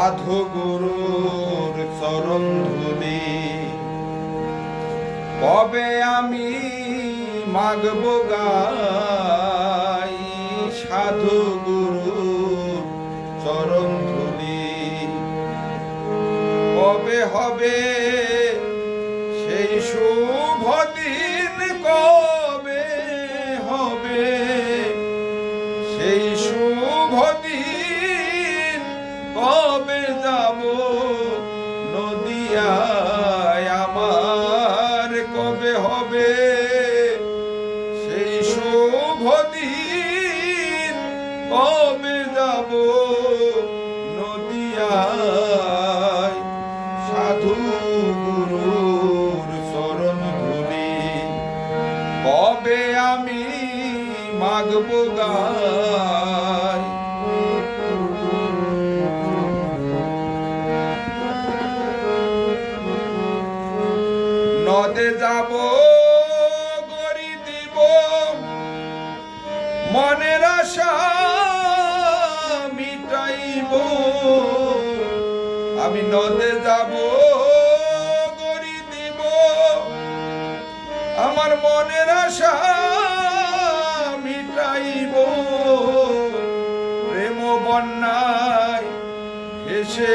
সাধু গুরুর চরণ ধুলি কবে আমি মাগব গাই সাধু গুরুর চরণ ধুলি কবে হবে সেই শুভ দিন? কবে হবে সেই শুভ দিন? শুভ কবে যাব নদিয়ায়? সাধু গুরুর চরণ ধুলি কবে আমি মাগব গাই নদে যাব মনের আশা মিটাইব। আমি নদে যাব, গড়ি দিব। আমার মনের আশা মিটাইব। প্রেম বন্যায় এসে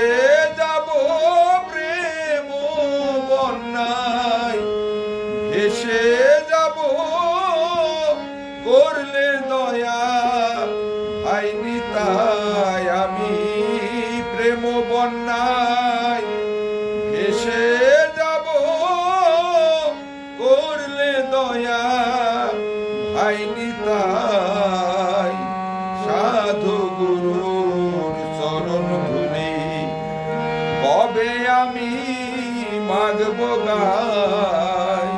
কবে আমি মাগব গাই।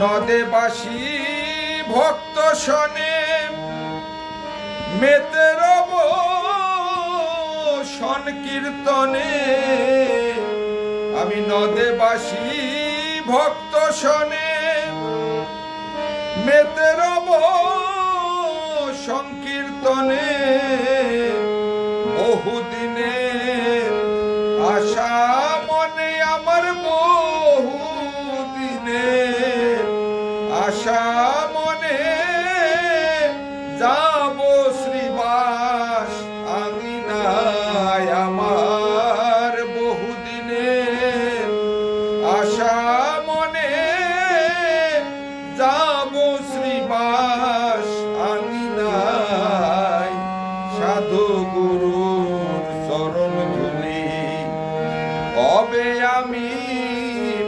নদে বাসি ভক্ত শনে, মেতে রব সংকীর্তনে আমি নদে বাসি ভক্ত শনে, মেতে রব সংকীর্তনে বহুদিনে আশা মনে আমার বহুদিনে আশা মনে যাব শ্রীবাস আমি আমার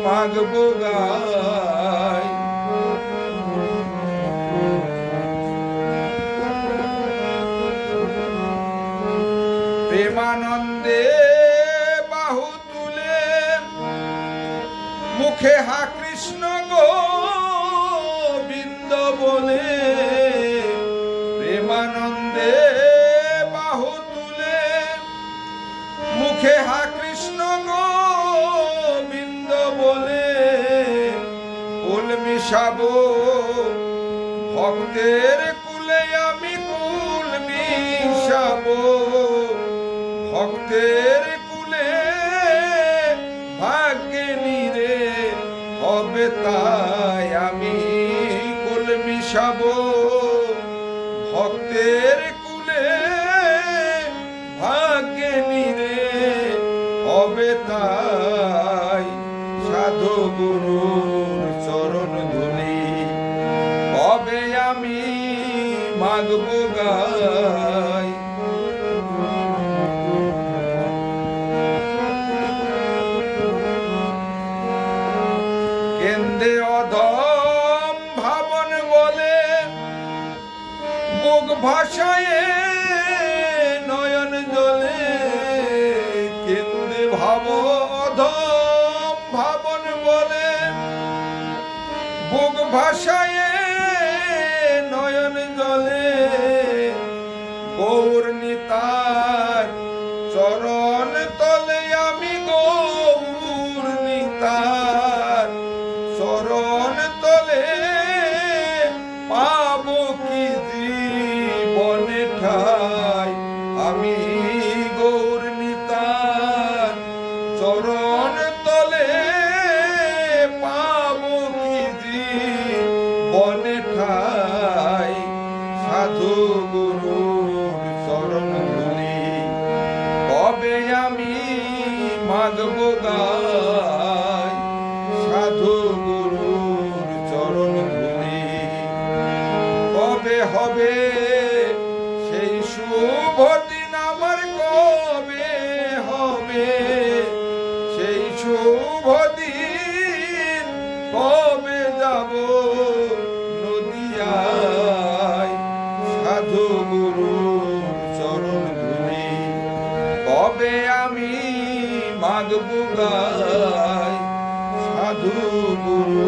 মাগব গাই প্রেমানন্দে বাহু তুলে মুখে হা কৃষ্ণ গোবিন্দ বলে। প্রেমানন্দে বাহু তুলে মুখে হা কৃষ্ণ গোবিন্দ মিশাবো ভক্তের কুলে আমি কুল মিশাবো। ভক্তের কুলে ভাগ্যে নিরে হবে তাই আমি কুল মিশাবো। ভক্তের কুলে ভাগ্যে নিরে হবে তাই সাধু গুরুর চরণ মাগব গাই। কেন্দ্রে অধম ভাবন বলে মুখ ভাষায় নয়ন জলে কেন্দ্রে ভাব অধম ভাবন বলে বুক ভাষায় মাধব গায় সাধু গুরুর কবে হবে সেই শুভ দিন কবে হবে সেই শুভ কবে যাব নদিয়ায় সাধু গুরুর চরণ কবে রাগ বুগাই সাধু গুরু